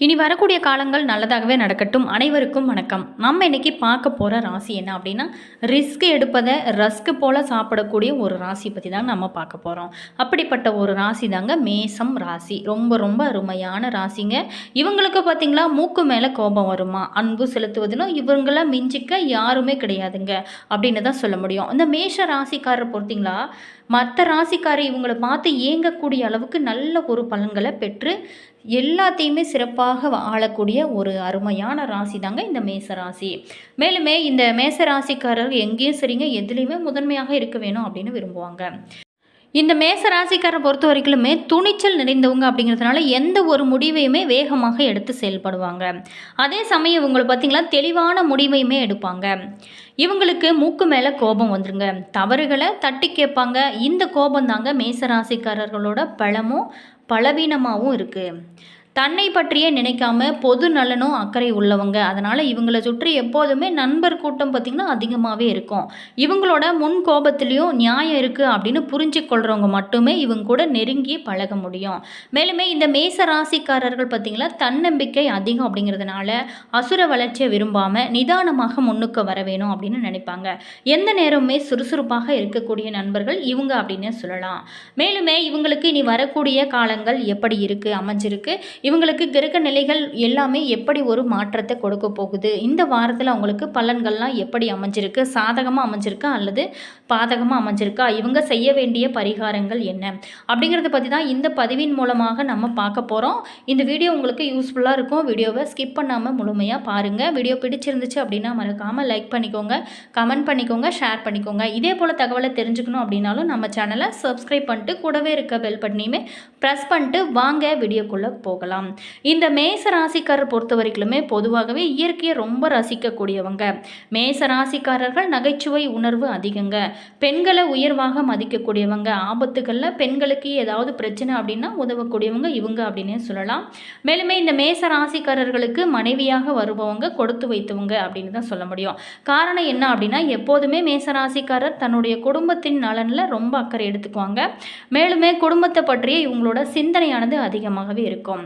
இனி வரக்கூடிய காலங்கள் நல்லதாகவே நடக்கட்டும். அனைவருக்கும் வணக்கம். நம்ம இன்னைக்கு பார்க்க போகிற ராசி என்ன அப்படின்னா ரிஸ்க் எடுப்பதை ரஸ்க்கு போல் சாப்பிடக்கூடிய ஒரு ராசி பற்றி தான் நம்ம பார்க்க போகிறோம் அப்படிப்பட்ட ஒரு ராசி தாங்க மேசம் ராசி. ரொம்ப ரொம்ப அருமையான ராசிங்க. இவங்களுக்கு பார்த்தீங்களா மூக்கு மேலே கோபம் வருமா? அன்பு செலுத்துவதிலும் இவங்கள மிஞ்சிக்க யாருமே கிடையாதுங்க. அப்படின்னு தான் சொல்ல முடியும். இந்த மேஷ ராசிக்காரர் பொறுத்திங்களா மற்ற ராசிக்காரர் இவங்களை பார்த்து ஏங்கக்கூடிய அளவுக்கு நல்ல ஒரு பலன்களை பெற்று எல்லாத்தையுமே சிறப்பாக ஆளக்கூடிய ஒரு அருமையான ராசி தாங்க இந்த மேச ராசி மேலுமே இந்த மேச ராசிக்காரர் எங்கேயும் சரிங்க எதுலேயுமே முதன்மையாக இருக்க வேணும் அப்படின்னு விரும்புவாங்க. இந்த மேச ராசிக்காரை பொறுத்த வரைக்குமே துணிச்சல் நிறைந்தவங்க அப்படிங்கிறதுனால எந்த ஒரு முடிவையுமே வேகமாக எடுத்து செயல்படுவாங்க. அதே சமயம் இவங்களை பார்த்தீங்களா தெளிவான முடிவையுமே எடுப்பாங்க. இவங்களுக்கு மூக்கு மேலே கோபம் வந்துருங்க. தவறுகளை தட்டி கேட்பாங்க. இந்த கோபம் தாங்க மேச ராசிக்காரர்களோட பலமும் பலவீனமாகவும் இருக்குது தன்னை பற்றியே நினைக்காம பொது நலனும் அக்கறை உள்ளவங்க. அதனால் இவங்களை சுற்றி எப்போதுமே நண்பர் கூட்டம் பார்த்திங்கன்னா அதிகமாகவே இருக்கும். இவங்களோட முன் கோபத்துலேயும் நியாயம் இருக்குது அப்படின்னு புரிஞ்சு கொள்கிறவங்க மட்டுமே இவங்க கூட நெருங்கி பழக முடியும். மேலுமே இந்த மேச ராசிக்காரர்கள் பார்த்திங்களா தன்னம்பிக்கை அதிகம் அப்படிங்கிறதுனால அசுர வளர்ச்சியை விரும்பாமல் நிதானமாக முன்னுக்கு வர வேணும் அப்படின்னு நினைப்பாங்க. எந்த நேரமுமே சுறுசுறுப்பாக இருக்கக்கூடிய நண்பர்கள் இவங்க அப்படின்னு சொல்லலாம். மேலுமே இவங்களுக்கு இனி வரக்கூடிய காலங்கள் எப்படி இருக்குது அமைஞ்சிருக்கு? இவங்களுக்கு கிரக நிலைகள் எல்லாமே எப்படி ஒரு மாற்றத்தை கொடுக்க போகுது? இந்த வாரத்தில் அவங்களுக்கு பலன்கள்லாம் எப்படி அமைஞ்சிருக்கு? சாதகமாக அமைஞ்சிருக்கா? அல்லது பாதகமாக அமைஞ்சிருக்கா? இவங்க செய்ய வேண்டிய பரிகாரங்கள் என்ன? அப்படிங்கிறத பற்றி தான் இந்த பதிவின் மூலமாக நம்ம பார்க்க போகிறோம் இந்த வீடியோ உங்களுக்கு யூஸ்ஃபுல்லாக இருக்கும். வீடியோவை ஸ்கிப் பண்ணாமல் முழுமையாக பாருங்கள் வீடியோ பிடிச்சிருந்துச்சு அப்படின்னா மறக்காமல் லைக் பண்ணிக்கோங்க கமெண்ட் பண்ணிக்கோங்க ஷேர் பண்ணிக்கோங்க. இதே போல் தகவலை தெரிஞ்சுக்கணும் அப்படின்னாலும் நம்ம சேனலை சப்ஸ்கிரைப் பண்ணிட்டு கூடவே இருக்க பெல் பட்டனையுமே ப்ரெஸ் பண்ணிட்டு வாங்க வீடியோக்குள்ளே போகலாம். இந்த மேச ராசிக்காரர் பொறுத்த வரைக்குமே பொதுவாகவே இயற்கையை ரொம்ப ரசிக்கக்கூடியவங்க. மேச ராசிக்காரர்கள் நகைச்சுவை உணர்வு அதிகங்க. பெண்களை உயர்வாக மதிக்கக்கூடியவங்க. ஆபத்துகளில் பெண்களுக்கு ஏதாவது பிரச்சனை அப்படின்னா உதவக்கூடியவங்க இவங்க அப்படின்னே சொல்லலாம். மேலுமே இந்த மேச ராசிக்காரர்களுக்கு மனைவியாக வருபவங்க கொடுத்து வைத்தவங்க அப்படின்னு தான் சொல்ல முடியும். காரணம் என்ன அப்படின்னா எப்போதுமே மேச ராசிக்காரர் தன்னுடைய குடும்பத்தின் நலனில் ரொம்ப அக்கறை எடுத்துக்குவாங்க. மேலுமே குடும்பத்தை பற்றிய இவங்களோட சிந்தனையானது அதிகமாகவே இருக்கும்.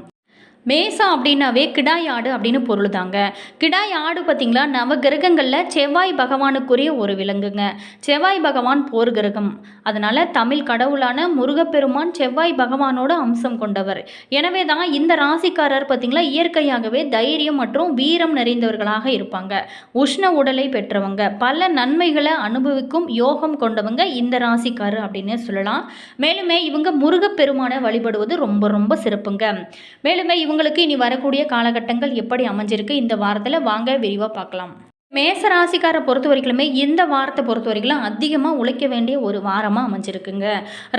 மேசம் அப்படின்னாவே கிடாய் ஆடு அப்படின்னு பொருள் தாங்க கிடாய் ஆடு பார்த்திங்களா? நவ கிரகங்களில் செவ்வாய் பகவானுக்குரிய ஒரு விலங்குங்க. செவ்வாய் பகவான் போர் கிரகம். அதனால் தமிழ் கடவுளான முருகப்பெருமான் செவ்வாய் பகவானோட அம்சம் கொண்டவர். எனவே தான் இந்த ராசிக்காரர் பார்த்திங்களா? இயற்கையாகவே தைரியம் மற்றும் வீரம் நிறைந்தவர்களாக இருப்பாங்க. உஷ்ண உடலை பெற்றவங்க. பல நன்மைகளை அனுபவிக்கும் யோகம் கொண்டவங்க இந்த ராசிக்காரர் அப்படின்னு சொல்லலாம். மேலுமே இவங்க முருகப்பெருமானை வழிபடுவது ரொம்ப ரொம்ப சிறப்புங்க. மேலுமே இவங்களுக்கு இனி வரக்கூடிய காலகட்டங்கள் எப்படி அமைஞ்சிருக்கு இந்த வாரத்தில் வாங்க விரிவாக பார்க்கலாம். மேச ராசிக்காரை பொறுத்த வரைக்குமே இந்த வாரத்தை பொறுத்த வரைக்கும் அதிகமாக உழைக்க வேண்டிய ஒரு வாரமாக அமைஞ்சிருக்குங்க.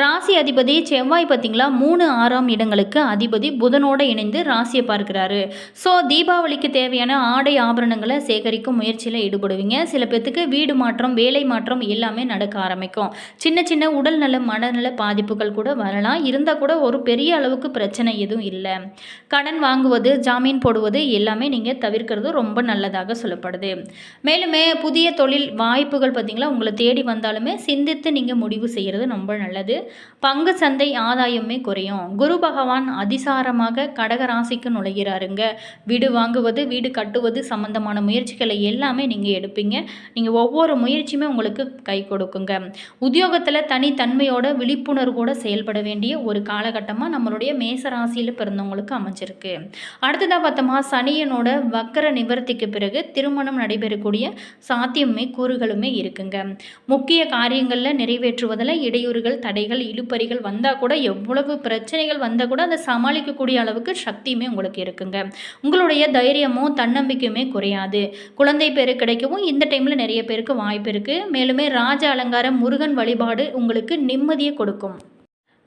ராசி அதிபதி செவ்வாய் பார்த்திங்களா? மூணு ஆறாம் இடங்களுக்கு அதிபதி புதனோடு இணைந்து ராசியை பார்க்குறாரு. ஸோ தீபாவளிக்கு தேவையான ஆடை ஆபரணங்களை சேகரிக்கும் முயற்சியில் ஈடுபடுவீங்க. சில பேர்த்துக்கு வீடு மாற்றம் வேலை மாற்றம் எல்லாமே நடக்க ஆரம்பிக்கும். சின்ன சின்ன உடல் நல மனநல பாதிப்புகள் கூட வரலாம். இருந்தால் கூட ஒரு பெரிய அளவுக்கு பிரச்சனை எதுவும் இல்லை. கடன் வாங்குவது ஜாமீன் போடுவது எல்லாமே நீங்கள் தவிர்க்கிறது ரொம்ப நல்லதாக சொல்லப்படுது. மேலுமே புதிய தொழில் வாய்ப்புகள் பார்த்திங்களா உங்களை தேடி வந்தாலுமே சிந்தித்து நீங்கள் முடிவு செய்கிறது ரொம்ப நல்லது. பங்கு சந்தை ஆதாயமே குறையும். குரு பகவான் அதிசாரமாக கடக ராசிக்கு நுழைகிறாருங்க. வீடு வாங்குவது வீடு கட்டுவது சம்பந்தமான முயற்சிகளை எல்லாமே நீங்கள் எடுப்பீங்க. நீங்கள் ஒவ்வொரு முயற்சியுமே உங்களுக்கு கை கொடுக்குங்க. உத்தியோகத்தில் தனித்தன்மையோட விழிப்புணர்வோடு செயல்பட வேண்டிய ஒரு காலகட்டமாக நம்மளுடைய மேச ராசியில் பிறந்தவங்களுக்கு அமைஞ்சிருக்கு. அடுத்ததாக பார்த்தோமா சனியனோட வக்கர நிவர்த்திக்கு பிறகு திருமணம் நடைபெற நிறைவேறக்கூடிய சாத்தியமே கூறுகளுமே இருக்குங்க. முக்கிய காரியங்களில் நிறைவேற்றுவதில் இடையூறுகள் தடைகள் இழுப்பறிகள் வந்தால் கூட எவ்வளவு பிரச்சனைகள் வந்தால் கூட அதை சமாளிக்கக்கூடிய அளவுக்கு சக்தியுமே உங்களுக்கு இருக்குங்க. உங்களுடைய தைரியமும் தன்னம்பிக்கையுமே குறையாது. குழந்தை பேர் கிடைக்கவும் இந்த டைமில் நிறைய பேருக்கு வாய்ப்பு இருக்குது மேலுமே ராஜ அலங்காரம் முருகன் வழிபாடு உங்களுக்கு நிம்மதியை கொடுக்கும்.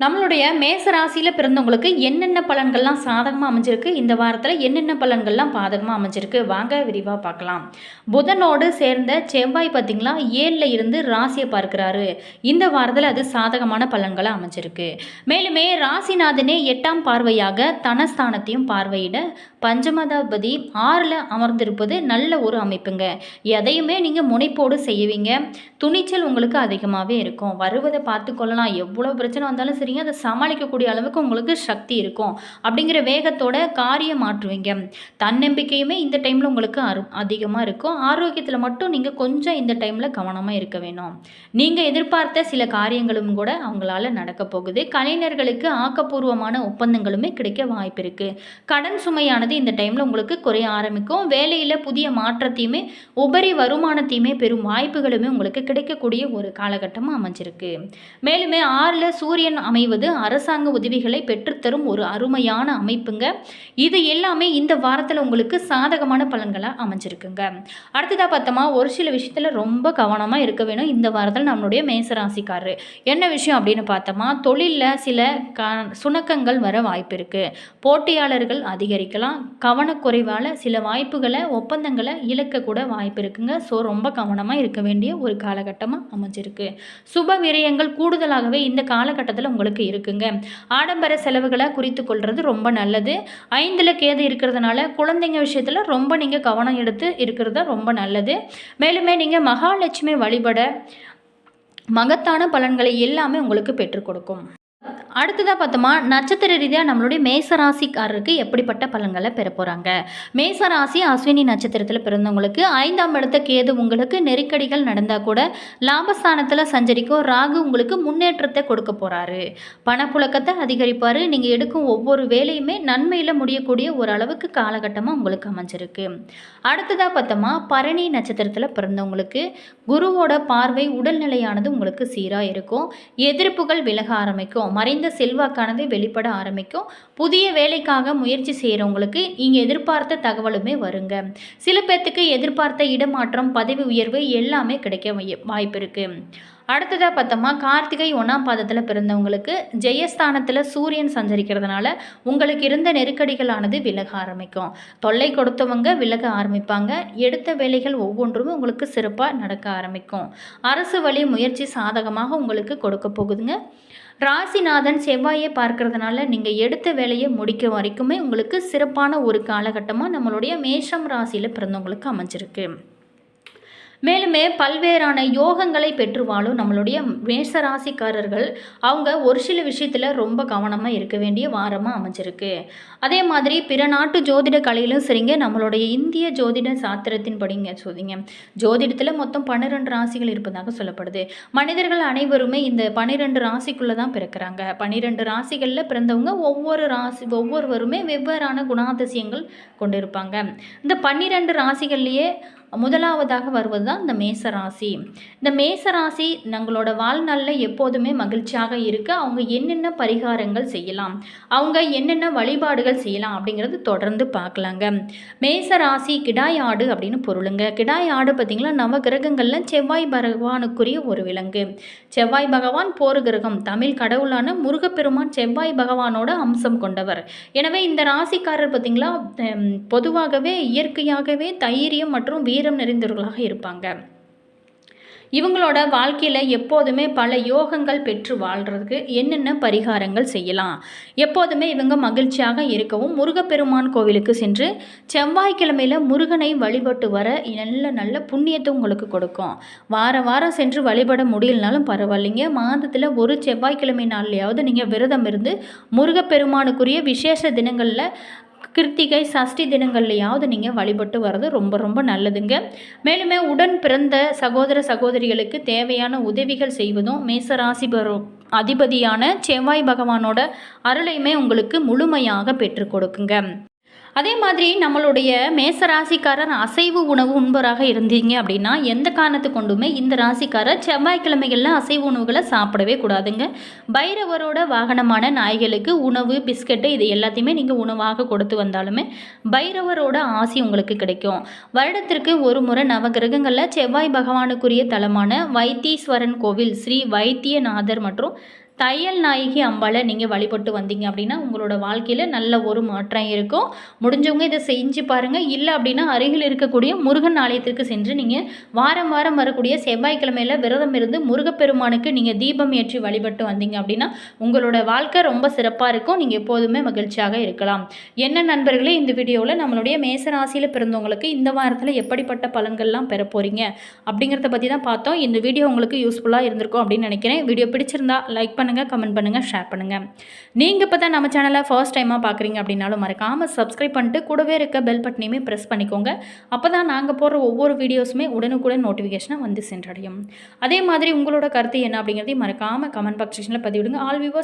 நம்மளுடைய மேச ராசியில் பிறந்தவங்களுக்கு என்னென்ன பலன்கள்லாம் சாதகமாக அமைஞ்சிருக்கு? இந்த வாரத்தில் என்னென்ன பலன்கள்லாம் பாதகமாக அமைஞ்சிருக்கு? வாங்க விரிவாக பார்க்கலாம். புதனோடு சேர்ந்த செவ்வாய் பார்த்திங்களா ஏழில் இருந்து ராசியை பார்க்குறாரு. இந்த வாரத்தில் அது சாதகமான பலன்களாக அமைஞ்சிருக்கு. மேலுமே ராசிநாதனே எட்டாம் பார்வையாக தனஸ்தானத்தையும் பார்வையிட பஞ்சமதாபதி ஆறில் அமர்ந்திருப்பது நல்ல ஒரு அமைப்புங்க. எதையுமே நீங்கள் முனைப்போடு செய்வீங்க. துணிச்சல் உங்களுக்கு அதிகமாகவே இருக்கும். வருவதை பார்த்து கொள்ளலாம். எவ்வளோ பிரச்சனை வந்தாலும் சரி வந்திருக்கீங்க அதை சமாளிக்கக்கூடிய அளவுக்கு உங்களுக்கு சக்தி இருக்கும். அப்படிங்கிற வேகத்தோட காரியம் மாற்றுவீங்க. தன்னம்பிக்கையுமே இந்த டைமில் உங்களுக்கு அரு அதிகமாக இருக்கும். ஆரோக்கியத்தில் மட்டும் நீங்கள் கொஞ்சம் இந்த டைமில் கவனமாக இருக்க வேணும். நீங்கள் எதிர்பார்த்த சில காரியங்களும் கூட அவங்களால நடக்க போகுது. கலைஞர்களுக்கு ஆக்கப்பூர்வமான ஒப்பந்தங்களுமே கிடைக்க வாய்ப்பு இருக்குது கடன் சுமையானது இந்த டைமில் உங்களுக்கு குறைய ஆரம்பிக்கும். வேலையில் புதிய மாற்றத்தையுமே உபரி வருமானத்தையுமே பெறும் வாய்ப்புகளுமே உங்களுக்கு கிடைக்கக்கூடிய ஒரு காலகட்டமாக அமைஞ்சிருக்கு. மேலுமே ஆறில் சூரியன் அமைவது அரசாங்க உதவிகளை பெற்றுத்தரும் ஒரு அருமையான அமைப்புங்க. இது எல்லாமே இந்த வாரத்தில் உங்களுக்கு சாதகமான பலன்களாக அமைஞ்சிருக்குங்க. அடுத்ததாக பார்த்தோமா ஒரு சில விஷயத்தில் ரொம்ப கவனமாக இருக்க வேணும் இந்த வாரத்தில் நம்மளுடைய மேசராசிக்காரர். என்ன விஷயம் அப்படின்னு பார்த்தோமா தொழிலில் சில க சுணக்கங்கள் வர வாய்ப்பு இருக்குது போட்டியாளர்கள் அதிகரிக்கலாம் கவனக்குறைவால் சில வாய்ப்புகளை ஒப்பந்தங்களை இழக்கக்கூட வாய்ப்பு இருக்குங்க. ஸோ ரொம்ப கவனமாக இருக்க வேண்டிய ஒரு காலகட்டமாக அமைஞ்சிருக்கு. சுப விரயங்கள் கூடுதலாகவே இந்த காலகட்டத்தில் உங்களுக்கு இருக்குங்க. ஆடம்பர செலவுகளை குறித்து கொள்வது ரொம்ப நல்லது. ஐந்தில் கேது இருக்கிறதுனால குழந்தைங்க விஷயத்தில் ரொம்ப நீங்கள் கவனம் எடுத்து இருக்கிறது ரொம்ப நல்லது. மேலுமே நீங்கள் மகாலட்சுமி வழிபட மகத்தான பலன்களை எல்லாமே உங்களுக்கு பெற்றுக் கொடுக்கும். அடுத்ததாக பார்த்தோமா நட்சத்திர ரீதியாக நம்மளுடைய மேசராசிக்காரருக்கு எப்படிப்பட்ட பலன்களை பெற போகிறாங்க மேசராசி அஸ்வினி நட்சத்திரத்தில் பிறந்தவங்களுக்கு ஐந்தாம் இடத்த கேது உங்களுக்கு நெருக்கடிகள் நடந்தால் கூட லாபஸ்தானத்தில் சஞ்சரிக்கும் ராகு உங்களுக்கு முன்னேற்றத்தை கொடுக்க போகிறாரு பணப்புழக்கத்தை அதிகரிப்பார். நீங்கள் எடுக்கும் ஒவ்வொரு வேலையுமே நன்மையில் முடியக்கூடிய ஒரு அளவுக்கு காலகட்டமாக உங்களுக்கு அமைஞ்சிருக்கு. அடுத்ததாக பார்த்தோமா பரணி நட்சத்திரத்தில் பிறந்தவங்களுக்கு குருவோட பார்வை உடல்நிலையானது உங்களுக்கு சீராக இருக்கும். எதிர்ப்புகள் விலக ஆரம்பிக்கும். மறைந்த செல்வாக்கானது வெளிப்பட ஆரம்பிக்கும். புதிய வேலைக்காக முயற்சி செய்கிறவங்களுக்கு நீங்கள் எதிர்பார்த்த தகவலுமே வருங்க. சில பேர்த்துக்கு எதிர்பார்த்த இடமாற்றம் பதவி உயர்வு எல்லாமே கிடைக்க வை- வாய்ப்பு இருக்குது அடுத்ததாக பார்த்தோம்னா கார்த்திகை ஒன்றாம் பாதத்தில் பிறந்தவங்களுக்கு ஜெயஸ்தானத்தில் சூரியன் சஞ்சரிக்கிறதுனால உங்களுக்கு இருந்த நெருக்கடிகளானது விலக ஆரம்பிக்கும். தொல்லை கொடுத்தவங்க விலக ஆரம்பிப்பாங்க. எடுத்த வேலைகள் ஒவ்வொன்றும் உங்களுக்கு சிறப்பாக நடக்க ஆரம்பிக்கும். அரசு வழி முயற்சி சாதகமாக உங்களுக்கு கொடுக்க போகுதுங்க. ராசிநாதன் செவ்வாயை பார்க்கறதுனால நீங்கள் எடுத்த வேலையை முடிக்க வரைக்குமே உங்களுக்கு சிறப்பான ஒரு காலகட்டமாக நம்மளுடைய மேஷம் ராசியில் பிறந்தவங்களுக்கு அமைஞ்சிருக்கு. மேலுமே பல்வேறான யோகங்களை பெற்று வாழும் நம்மளுடைய மேசராசிக்காரர்கள் அவங்க ஒரு சில விஷயத்தில் ரொம்ப கவனமாக இருக்க வேண்டிய வாரமாக அமைஞ்சிருக்கு. அதே மாதிரி பிற நாட்டு ஜோதிட கலையிலும் சரிங்க நம்மளுடைய இந்திய ஜோதிட சாத்திரத்தின் படிங்க சொல்லிங்க ஜோதிடத்தில் மொத்தம் பன்னிரெண்டு ராசிகள் இருப்பதாக சொல்லப்படுது. மனிதர்கள் அனைவருமே இந்த பன்னிரெண்டு ராசிக்குள்ளே தான் பிறக்கிறாங்க. பன்னிரெண்டு ராசிகளில் பிறந்தவங்க ஒவ்வொரு ராசி ஒவ்வொருவருமே வெவ்வேறான குணாதிசயங்கள் கொண்டிருப்பாங்க. இந்த பன்னிரெண்டு ராசிகள்லேயே முதலாவதாக வருவது தான் இந்த மேச ராசி இந்த மேசராசி நம்மளோட வாழ்நாளில் எப்போதுமே மகிழ்ச்சியாக இருக்க அவங்க என்னென்ன பரிகாரங்கள் செய்யலாம் அவங்க என்னென்ன வழிபாடுகள் செய்யலாம் அப்படிங்கிறது தொடர்ந்து பார்க்கலாங்க. மேசராசி கிடாய் ஆடு அப்படின்னு பொருளுங்க. கிடாய் ஆடு பார்த்திங்களா நவ கிரகங்களில் செவ்வாய் பகவானுக்குரிய ஒரு விலங்கு. செவ்வாய் பகவான் போர் கிரகம் தமிழ் கடவுளான முருகப்பெருமான் செவ்வாய் பகவானோட அம்சம் கொண்டவர். எனவே இந்த ராசிக்காரர் பார்த்திங்களா பொதுவாகவே இயற்கையாகவே தைரியம் மற்றும் வீரம் நிறைந்தவர்களாக இருப்பாங்க. இவங்களோட வாழ்க்கையில் எப்போதுமே பல யோகங்கள் பெற்று வாழ்கிறதுக்கு என்னென்ன பரிகாரங்கள் செய்யலாம்? எப்போதுமே இவங்க மகிழ்ச்சியாக இருக்கவும் முருகப்பெருமான் கோவிலுக்கு சென்று செவ்வாய்க்கிழமையில் முருகனை வழிபட்டு வர நல்ல நல்ல புண்ணியத்தை உங்களுக்கு கொடுக்கும். வார வாரம் சென்று வழிபட முடியலனாலும் பரவாயில்லைங்க. மாதத்தில் ஒரு செவ்வாய்க்கிழமை நாள்லையாவது நீங்கள் விரதம் இருந்து முருகப்பெருமானுக்குரிய விசேஷ தினங்களில் கிருத்திகை சஷ்டி தினங்கள்லையாவது நீங்கள் வழிபட்டு வர்றது ரொம்ப ரொம்ப நல்லதுங்க. மேலுமே உடன் பிறந்த சகோதர சகோதரிகளுக்கு தேவையான உதவிகள் செய்வதும் மேசராசி அதிபதியான செவ்வாய் பகவானோட அருளையுமே உங்களுக்கு முழுமையாக பெற்றுக் கொடுக்குங்க. அதே மாதிரி நம்மளுடைய மேச ராசிக்காரர் அசைவு உணவு உண்பராக இருந்தீங்க அப்படின்னா எந்த காரணத்து கொண்டுமே இந்த ராசிக்காரர் செவ்வாய்க்கிழமைகளில் அசைவு உணவுகளை சாப்பிடவே கூடாதுங்க. பைரவரோட வாகனமான நாய்களுக்கு உணவு பிஸ்கட்டு இது எல்லாத்தையுமே நீங்கள் உணவாக கொடுத்து வந்தாலுமே பைரவரோட ஆசி உங்களுக்கு கிடைக்கும். வருடத்திற்கு ஒரு முறை நவகிரகங்களில் செவ்வாய் பகவானுக்குரிய தலமான வைத்தீஸ்வரன் கோவில் ஸ்ரீ வைத்தியநாதர் மற்றும் தையல் நாயகி அம்பாளை நீங்கள் வழிபட்டு வந்தீங்க அப்படின்னா உங்களோட வாழ்க்கையில் நல்ல ஒரு மாற்றம் இருக்கும். முடிஞ்சவங்க இதை செஞ்சு பாருங்கள் இல்லை அப்படின்னா அருகில் இருக்கக்கூடிய முருகன் ஆலயத்திற்கு சென்று நீங்கள் வாரம் வாரம் வரக்கூடிய செவ்வாய்க்கிழமையில் விரதம் இருந்து முருகப்பெருமானுக்கு நீங்கள் தீபம் ஏற்றி வழிபட்டு வந்தீங்க அப்படின்னா உங்களோட வாழ்க்கை ரொம்ப சிறப்பாக இருக்கும். நீங்கள் எப்போதுமே மகிழ்ச்சியாக இருக்கலாம். என்ன நண்பர்களே இந்த வீடியோவில் நம்மளுடைய மேசராசியில் பிறந்தவங்களுக்கு இந்த வாரத்தில் எப்படிப்பட்ட பலன்கள்லாம் பெற போகிறீங்க அப்படிங்கிறத பற்றி தான் பார்த்தோம். இந்த வீடியோ உங்களுக்கு யூஸ்ஃபுல்லாக இருந்திருக்கும் அப்படின்னு நினைக்கிறேன். வீடியோ பிடிச்சிருந்தா லைக் பண்ணுங்கள் கமெண்ட் பண்ணுங்கள் ஷேர் பண்ணுங்கள் நீங்கள் இப்போ தான் நம்ம சேனலை ஃபர்ஸ்ட் டைமாக பார்க்குறீங்க அப்படின்னாலும் மறக்காமல் சப்ஸ்கிரைப் பண்ணிட்டு கூடவே இருக்க பெல் பட்டனையுமே ப்ரெஸ் பண்ணிக்கோங்க. அப்போ தான் நாங்கள் போடுற ஒவ்வொரு வீடியோஸுமே உடனுக்குடன் நோட்டிஃபிகேஷனாக வந்து சென்றடையும். அதே மாதிரி உங்களோட கருத்து என்ன அப்படிங்கிறதையும் மறக்காமல் கமெண்ட் பாக்ஸ் செக்ஷனில் பதிவிடுங்க. All viewers